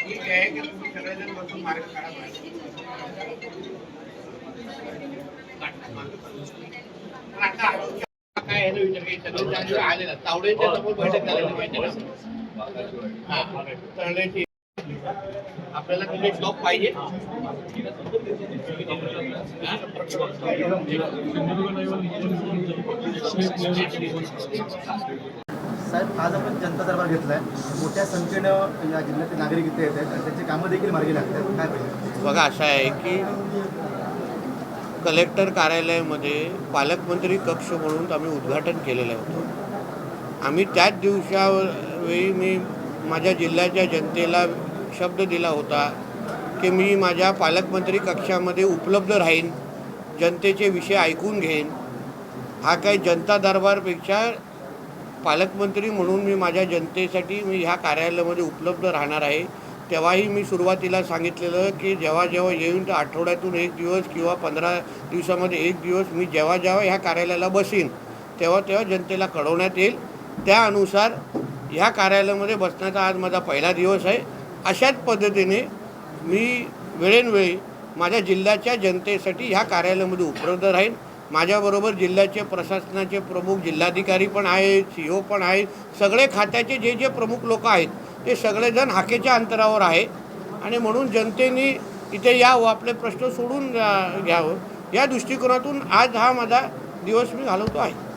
ठीक आहे की तुम्ही सगळेजण बसून मार्ग काढा काय सगळे आलेला तावडेच्या समोर बैठक झालेली माहिती आपल्याला तिथे स्टॉप पाहिजे साहेब आज आपण जनता दरबार घेतला आहे मोठ्या संख्येनं या जिल्ह्यातील नागरिक इथे येत आहेत आणि त्यांची कामं देखील मार्गी लागतात काय पाहिजे? बघा असं आहे की कलेक्टर कार्यालयामध्ये पालकमंत्री कक्ष म्हणून आम्ही उद्घाटन केलेलं होतं. आम्ही त्याच दिवसावेळी मी माझ्या जिल्ह्याच्या जनतेला शब्द दिला होता की मी माझ्या पालकमंत्री कक्षामध्ये उपलब्ध राहीन जनतेचे विषय ऐकून घेईन. हा काही जनता दरबारपेक्षा पालकमंत्री म्हणून मी माझ्या जनतेसाठी मी ह्या कार्यालयामध्ये उपलब्ध राहणार आहे. तेव्हाही मी सुरुवातीला सांगितलेलं की जेव्हा जेव्हा येऊन तर आठवड्यातून एक दिवस किंवा पंधरा दिवसामध्ये एक दिवस मी जेव्हा जेव्हा ह्या कार्यालयाला बसीन तेव्हा तेव्हा जनतेला कळवण्यात येईल. त्यानुसार ह्या कार्यालयामध्ये बसण्याचा आज माझा पहिला दिवस आहे. अशाच पद्धतीने मी वेळेनवेळी माझ्या जिल्ह्याच्या जनतेसाठी ह्या कार्यालयामध्ये उपलब्ध राहीन. माझ्याबरोबर जिल्ह्याचे प्रशासनाचे प्रमुख जिल्हाधिकारी पण आहेत सी ओ पण आहेत. सगळे खात्याचे जे जे प्रमुख लोक आहेत ते सगळेजण हाकेच्या अंतरावर आहे. आणि म्हणून जनतेने इथे यावं हो, आपले प्रश्न सोडून घ्यावं. या दृष्टिकोनातून आज हा माझा दिवस मी घालवतो आहे.